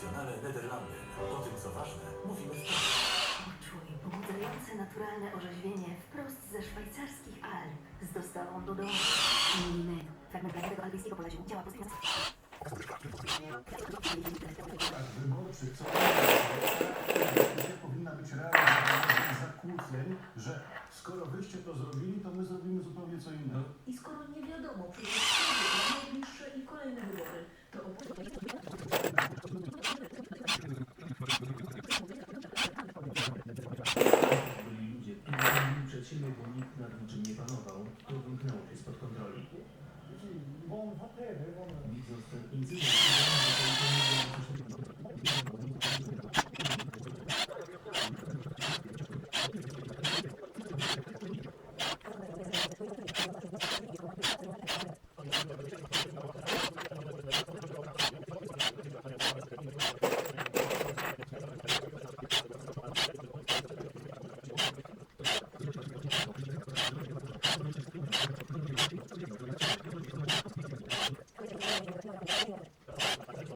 Nationale Nederlanden. O tym, co ważne, mówimy w Poczuj pobudzające naturalne orzeźwienie wprost ze szwajcarskich Alp z dostawą do domu. Milimetr. Fragment tego alpejskiego pola ziół działa pozytywnie. wyborczy, co powinna być realizowana bez zakłóceń, że skoro wyście to zrobili, to my zrobimy zupełnie siebie, bo nikt nad niczym nie panował, to wymknął się spod kontroli. Widząc ten incydent, Thank you. Thank you.